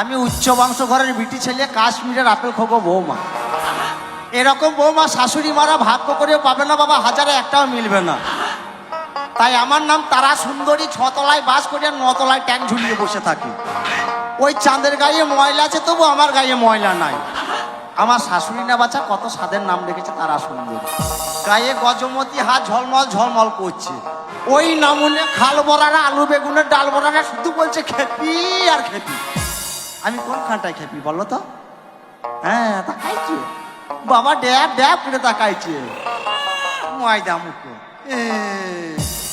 আমি উচ্চ বংশ ঘরের বিটি ছেলে, কাশ্মীরের আপেল খোকো বৌমা। এরকম বৌমা শাশুড়ি মারা ভাগ্য করেও পাবে না বাবা, হাজারে একটাও মিলবে না। তাই আমার নাম তারা সুন্দরী ছতলায় বাস করে আর নতলায় ট্যাঙ্ক ঝুলিয়ে বসে থাকি। ওই চাঁদের গায়ে ময়লা আছে, তবু আমার গায়ে ময়লা নাই। আমার শাশুড়ি না বাচ্চা কত স্বাদের নাম রেখেছে তারা সুন্দরী। গায়ে গজমতি হাত ঝলমল ঝলমল করছে। ওই নামুনে খাল বড়ারা, আলু বেগুনের ডাল বড়ারা শুধু বলছে খেতি আর খেপি। আমি কোন খানটায় খেপি, বলো তো? হ্যাঁ তাকাইছে। বাবা, ড্যাব ড্যাব করে তাকাইছে। ময়দা মুখে।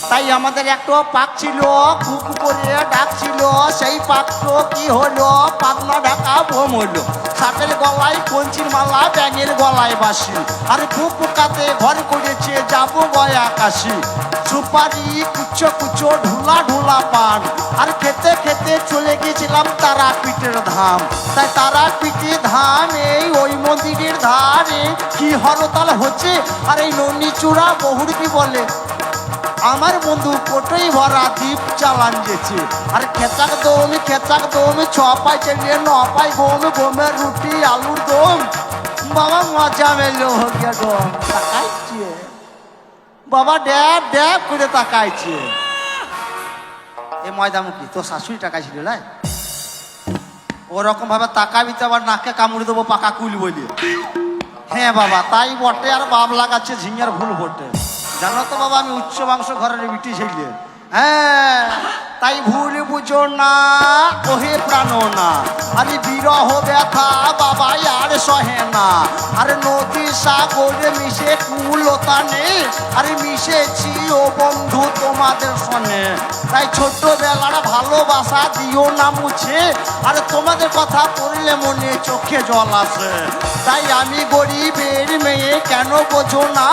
তাই আমাদের একটা পাক ছিল, কুক করে ডাক ছিল সেই পাকটো কি হলো? পাতলা ঢাকা বোম হলো। সাপের গলায় কঞ্চির মালা, ব্যাঙের গলায় বাসি আর কুকাতে ঘর করেছে, যাব গয় আকাশি সুপারি কুচো কুচো ঢুলা ঢুলা আর খেতে খেতে চলে গেছিলাম তারা পিঠের ধাম। তাই তারা পিঠে ধাম এই ওই মন্দিরের ধারে কি হরতাল হচ্ছে? আর এই ননি চূড়া বহুর কি বলে? আমার বন্ধু কোটোই ভরা দ্বীপ চালান গেছে। আর খেচাক দম খেচাক দম ছ পাই চেলিয়ে ন পাই গম, গমের রুটি, আলুর দম। বাবা মজা মেলো গিয়া দম তাকাইছে। বাবা ড্যাব ড্যাব করে তাকাইছে। এ ময়দামুখী। তোর শাশুড়ি টাকা ছিল লাই ওরকম ভাবে তাকাবি তো আবার নাকে কামড়ে দেবো, পাকা কুল বলি হ্যাঁ বাবা, তাই বটে, আর বাপ লাগাচ্ছে, ঝিঙের ভুল বটে। জানো তো বাবা, আমি উচ্চ মাংস ঘরের মিটি ছেলে হ্যাঁ। তাই ভুল বুঝো না, ওহে প্রাণ না। আরে বিরহ ব্যথা বাবা আর সহে না। আরে নদী সাগরে মিশে কুলতা নেই আরে মিশেছি ও বন্ধু তোমাদের সনে। তাই ছোট্টবেলার ভালোবাসা দিও না মুছে, আরে তোমাদের কথা পড়লে মনে চোখে জল আসে। তাই আমি গরিবের মেয়ে কেন বোঝো না?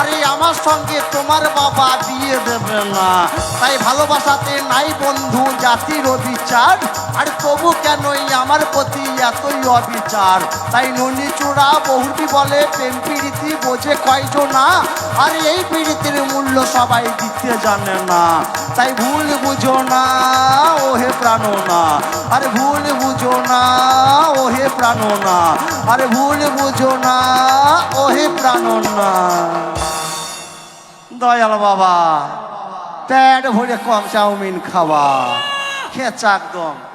আরে আমার সঙ্গে তোমার বাবা বিয়ে দেবে না। তাই ভালোবাসাতে নাই বন্ধু, জাতির অবিচার। আর তবু কেনই আমার প্রতি এতই অবিচার? তাই ননি চূড়া বহুটি বলে, প্রেম প্রীতি বোঝে কয়জনা? আর এই প্রীতির মূল্য সবাই দিতে জানে না। তাই ভুল বুঝো না, ওহে প্রাণ না আরে ভুল বুঝো না ওহে প্রাণ না আরে ভুল বুঝো না, ওহে প্রাণনা। দয়াল বাবা প্যাড ভরে কম চাউমিন খাওয়া। খেচা একদম।